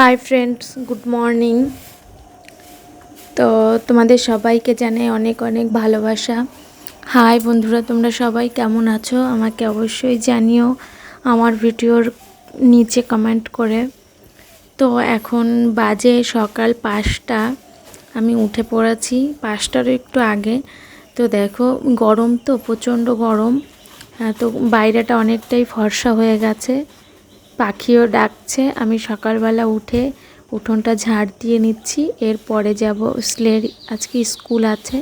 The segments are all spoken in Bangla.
হাই ফ্রেন্ডস গুড মর্নিং তো তোমাদের সবাইকে জানাই অনেক অনেক ভালোবাসা। হাই বন্ধুরা তোমরা সবাই কেমন আছো? আমাকে অবশ্যই জানিও আমার ভিডিওর নিচে কমেন্ট করে। তো এখন বাজে সকাল পাঁচটা আমি উঠে পড়েছি। পাঁচটারও একটু আগে। তো দেখো গরম তো প্রচণ্ড গরম। হ্যাঁ, তো বাইরেটা অনেকটাই ফর্সা হয়ে গেছে। পাখিও ডাকছে। আমি সকালবেলা উঠে উঠোনটা ঝাড় দিয়ে নিচ্ছি। এরপরে যাব স্লের, আজকে স্কুল আছে।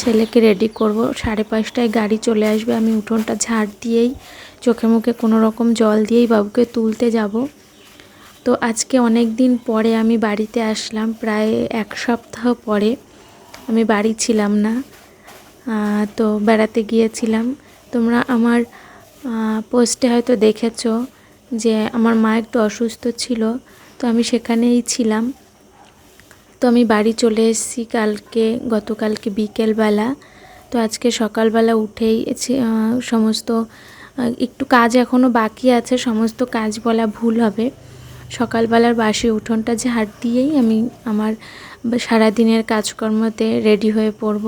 ছেলেকে রেডি করব। সাড়ে পাঁচটায় গাড়ি চলে আসবে। আমি উঠোনটা ঝাড় দিয়েই চোখে মুখে কোনো রকম জল দিয়েই বাবুকে তুলতে যাব। তো আজকে অনেক দিন পরে আমি বাড়িতে আসলাম। প্রায় এক সপ্তাহ পরে আমি বাড়ি ছিলাম না। তো বেড়াতে গিয়েছিলাম। তোমরা আমার পোস্টে হয়তো দেখেছ। যে আমার মা একটু অসুস্থ ছিল, তো আমি সেখানেই ছিলাম। তো আমি বাড়ি চলে এসেছি কালকে, গতকালকে বিকেলবেলা। তো আজকে সকালবেলা উঠেই সমস্ত একটু কাজ এখনও বাকি আছে, সমস্ত কাজ বলা ভুল হবে। সকালবেলার বাসি উঠোনটা ঝাড় দিয়েই আমি আমার সারাদিনের কাজকর্মতে রেডি হয়ে পড়ব।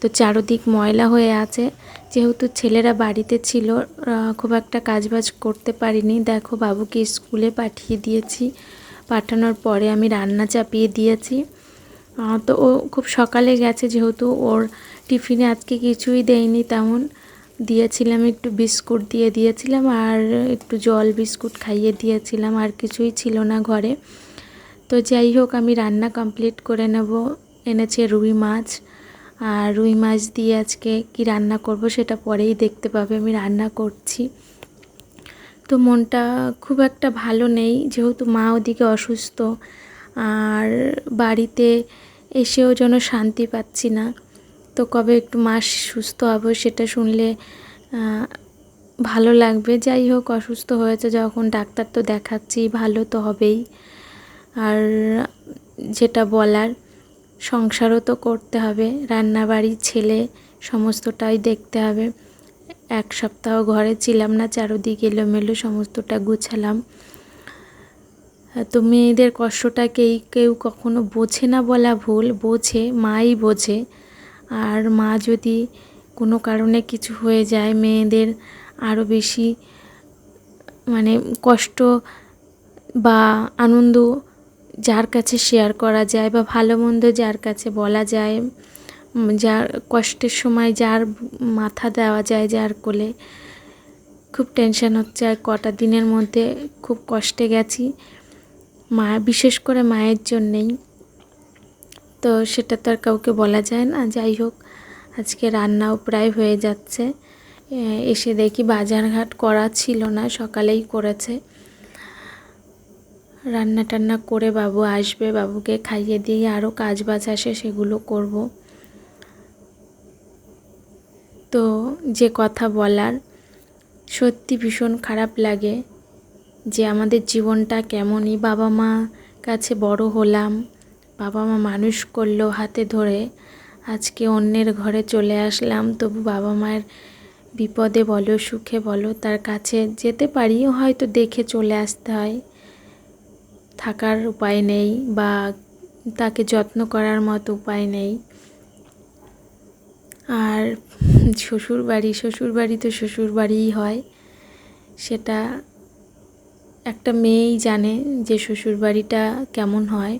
তো চারদিক ময়লা হয়ে আছে। যেহেতু ছেলেরা বাড়িতে ছিল খুব একটা কাজবাজ করতে পারিনি। দেখো বাবুকে স্কুলে পাঠিয়ে দিয়েছি। পাঠানোর পরে আমি রান্না চাপিয়ে দিয়েছি। তো ও খুব সকালে গেছে, যেহেতু ওর টিফিনে আজকে কিছুই দেয়নি তেমন। দিয়েছিলাম একটু বিস্কুট দিয়ে দিয়েছিলাম আর একটু জল বিস্কুট খাইয়ে দিয়েছিলাম, আর কিছুই ছিল না ঘরে। তো যাই হোক, আমি রান্না কমপ্লিট করে নেব। এনেছে রুই মাছ। আর রুই মাছ দিয়ে আজকে কি রান্না করব সেটা পরেই দেখতে পাবে, আমি রান্না করছি। তো মনটা খুব একটা ভালো নেই, যেহেতু মা ওদিকে অসুস্থ, আর বাড়িতে এসেও যেন শান্তি পাচ্ছি না। তো কবে একটু মা সুস্থ হবে সেটা শুনলে ভালো লাগবে। যাই হোক, অসুস্থ হয়েছে যখন ডাক্তার তো দেখাচ্ছি, ভালো তো হবেই। আর যেটা বলার সংসারও তো করতে হবে রান্নাবাড়ি ছেলে, সমস্তটাই দেখতে হবে। এক সপ্তাহ ঘরে ছিলাম না, চারোদিক এলোমেলো সমস্তটা গুছালাম। তো মেয়েদের কষ্টটা কেই, কেউ কখনো বোঝে না বলা ভুল, বোঝে, মাই বোঝে। আর মা যদি কোনো কারণে কিছু হয়ে যায়, মেয়েদের আরও বেশি মানে কষ্ট বা আনন্দ যার কাছে শেয়ার করা যায় বা ভালো মন্দ যার কাছে বলা যায় যার কষ্টের সময় যার মাথা দেওয়া যায় যার কোলে, খুব টেনশন হচ্ছে। আর কটা দিনের মধ্যে খুব কষ্টে গেছি। মা, বিশেষ করে মায়ের জন্যেই। তো সেটা তো আর কাউকে বলা যায় না। যাই হোক, আজকে রান্নাও প্রায় হয়ে যাচ্ছে। এসে দেখি বাজারঘাট করা ছিল না, সকালেই করেছে। রান্না টান্না করে বাবু আসবে, বাবুকে খাইয়ে দিয়ে আরও কাজ বাজ আসে, সেগুলো করব। তো যে কথা বলার, সত্যি ভীষণ খারাপ লাগে যে আমাদের জীবনটা কেমনই বাবা মা কাছে বড় হলাম, বাবা মা মানুষ করল হাতে ধরে, আজকে অন্যের ঘরে চলে আসলাম, তবু বাবা মায়ের বিপদে বলো, সুখে বলো, তার কাছে যেতে পারি, হয়তো দেখে চলে আসতে হয়। থাকার উপায় নেই বা তাকে যত্ন করার মতো উপায় নেই। আর শ্বশুর বাড়ি শ্বশুর বাড়ি তো শ্বশুর বাড়িই হয়। সেটা একটা মেয়েই জানে যে শ্বশুর বাড়িটা কেমন হয়।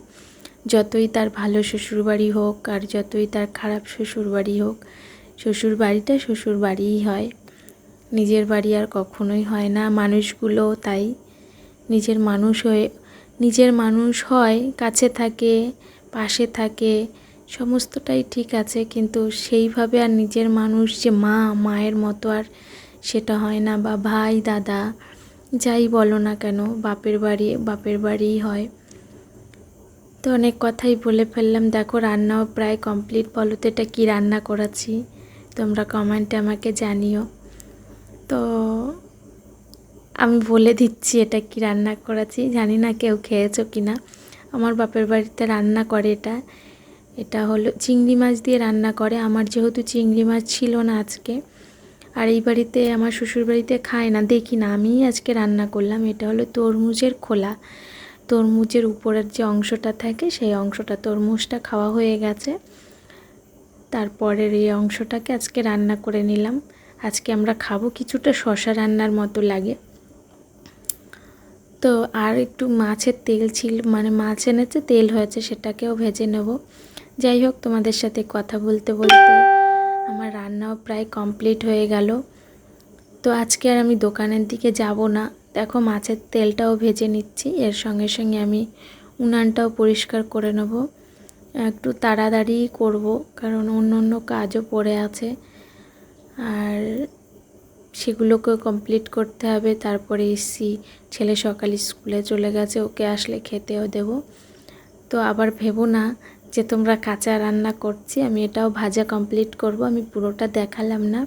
যতই তার ভালো শ্বশুর বাড়ি হোক আর যতই তার খারাপ শ্বশুর বাড়ি হোক শ্বশুর বাড়িটা শ্বশুর বাড়িই হয়। নিজের বাড়ি আর কখনোই হয় না। মানুষগুলো তাই। নিজের মানুষ হয়ে নিজের মানুষ হয়, কাছে থাকে, পাশে থাকে, সমস্তটাই ঠিক আছে, কিন্তু সেইভাবে আর নিজের মানুষ যে মা, মায়ের মতো আর সেটা হয় না বা ভাই, দাদা, যাই বলো না কেন, বাপের বাড়ি, বাপের বাড়িই হয়। তো অনেক কথাই বলে ফেললাম। দেখো, রান্নাও প্রায় কমপ্লিট বলো তো, এটা কী রান্না করেছি? তোমরা কমেন্টে আমাকে জানিও। তো আমি বলে দিচ্ছি এটা কি রান্না করেছি। জানি না কেউ খেয়েছো কি না আমার বাপের বাড়িতে রান্না করে এটা। এটা হলো চিংড়ি মাছ দিয়ে রান্না করে। আমার যেহেতু চিংড়ি মাছ ছিল না আজকে। আর এই বাড়িতে আমার শ্বশুর বাড়িতে খায় না। দেখি না, আমিই আজকে রান্না করলাম। এটা হলো তরমুজের খোলা। তরমুজের উপরের যে অংশটা থাকে, সেই অংশটা তরমুজটা খাওয়া হয়ে গেছে। তারপরের এই অংশটাকে আজকে রান্না করে নিলাম। আজকে আমরা খাব, কিছুটা শশা রান্নার মতো লাগে। তো আর একটু মাছের তেল ছিল মানে মাছ এনেছে, তেল হয়েছে, সেটাকেও ভেজে নেব। যাই হোক, তোমাদের সাথে কথা বলতে বলতে আমার রান্নাও প্রায় কমপ্লিট হয়ে গেল। তো আজকে আর আমি দোকানের দিকে যাব না। দেখো, মাছের তেলটাও ভেজে নিচ্ছি, এর সঙ্গে সঙ্গে আমি উনানটাও পরিষ্কার করে নেব। একটু তাড়াতাড়ি করব, কারণ অন্য অন্য কাজও পড়ে আছে। আর সেগুলোকে কমপ্লিট করতে হবে। তারপরে এসছি, ছেলে সকালে স্কুলে চলে গেছে, ওকে আসলে খেতেও দেব। তো আবার ভেবো না যে তোমরা কাঁচা রান্না করছি, আমি এটাও ভাজা কমপ্লিট করব, আমি পুরোটা দেখালাম না।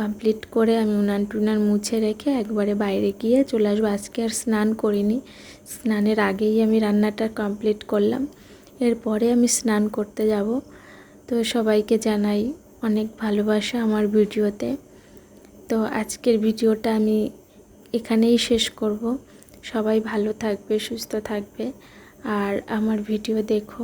কমপ্লিট করে আমি উনান টুনান মুছে রেখে একবারে বাইরে গিয়ে চলে আসব। আজকে আর স্নান করিনি, স্নানের আগেই আমি রান্নাটা কমপ্লিট করলাম। এরপরে আমি স্নান করতে যাব। তো সবাইকে জানাই অনেক ভালোবাসা আমার ভিডিওতে। তো আজকের ভিডিওটা আমি এখানেই শেষ করব। সবাই ভালো থাকবে, সুস্থ থাকবে। আর আমার ভিডিও দেখো।